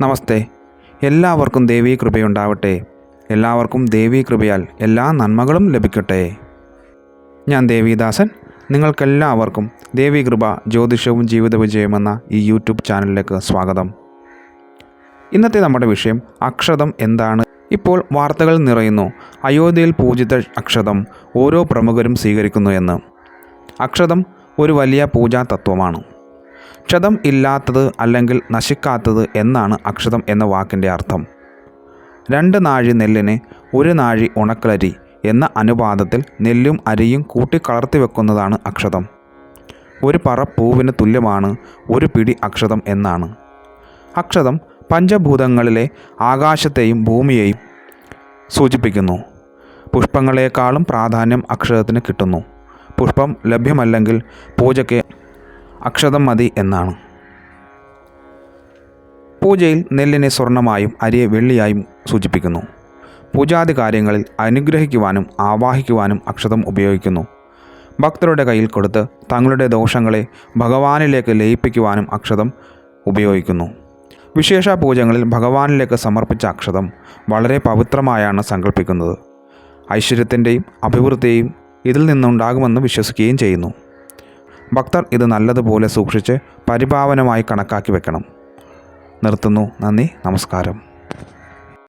നമസ്തേ. എല്ലാവർക്കും ദേവീ കൃപയുണ്ടാവട്ടെ. എല്ലാവർക്കും ദേവീ കൃപയാൽ എല്ലാ നന്മകളും ലഭിക്കട്ടെ. ഞാൻ ദേവിദാസൻ. നിങ്ങൾക്കെല്ലാവർക്കും ദേവീ കൃപ ജ്യോതിഷവും ജീവിത വിജയമെന്ന ഈ യൂട്യൂബ് ചാനലിലേക്ക് സ്വാഗതം. ഇന്നത്തെ നമ്മുടെ വിഷയം അക്ഷതം എന്താണ്? ഇപ്പോൾ വാർത്തകൾ നിറയുന്നു. അയോധ്യയിൽ പൂജിത അക്ഷതം ഓരോ പ്രമുഖരും സ്വീകരിക്കുന്നു എന്ന്. അക്ഷതം ഒരു വലിയ പൂജാ തത്വമാണ് ക്ഷതം ഇല്ലാത്തത് അല്ലെങ്കിൽ നശിക്കാത്തത് എന്നാണ് അക്ഷതം എന്ന വാക്കിന്റെ അർത്ഥം. രണ്ട് നാഴി നെല്ലിന് ഒരു നാഴി ഉണക്കലരി എന്ന അനുപാതത്തിൽ നെല്ലും അരിയും കൂട്ടിക്കളർത്തി വെക്കുന്നതാണ് അക്ഷതം. ഒരു പറ പൂവിന് തുല്യമാണ് ഒരു പിടി അക്ഷതം എന്നാണ്. അക്ഷതം പഞ്ചഭൂതങ്ങളിലെ ആകാശത്തെയും ഭൂമിയെയും സൂചിപ്പിക്കുന്നു. പുഷ്പങ്ങളെക്കാളും പ്രാധാന്യം അക്ഷതത്തിന് കിട്ടുന്നു. പുഷ്പം ലഭ്യമല്ലെങ്കിൽ പൂജയ്ക്ക് അക്ഷതം മതി എന്നാണ്. പൂജയിൽ നെല്ലിനെ സ്വർണമായും അരിയെ വെള്ളിയായും സൂചിപ്പിക്കുന്നു. പൂജാതി കാര്യങ്ങളിൽ അനുഗ്രഹിക്കുവാനും ആവാഹിക്കുവാനും അക്ഷതം ഉപയോഗിക്കുന്നു. ഭക്തരുടെ കയ്യിൽ കൊടുത്ത് തങ്ങളുടെ ദോഷങ്ങളെ ഭഗവാനിലേക്ക് ലയിപ്പിക്കുവാനും അക്ഷതം ഉപയോഗിക്കുന്നു. വിശേഷ പൂജകളിൽ ഭഗവാനിലേക്ക് സമർപ്പിച്ച അക്ഷതം വളരെ പവിത്രമായാണ് സങ്കല്പിക്കുന്നത് ഐശ്വര്യത്തിന്റെയും അഭിവൃദ്ധിയും ഇതിൽ നിന്നുണ്ടാകുമെന്ന് വിശ്വസിക്കുകയും ചെയ്യുന്നു. ഭക്തർ ഇത് നല്ലതുപോലെ സൂക്ഷിച്ച് പരിപാവനമായി കണക്കാക്കി വെക്കണം. നിർത്തുന്നു. നന്ദി. നമസ്കാരം.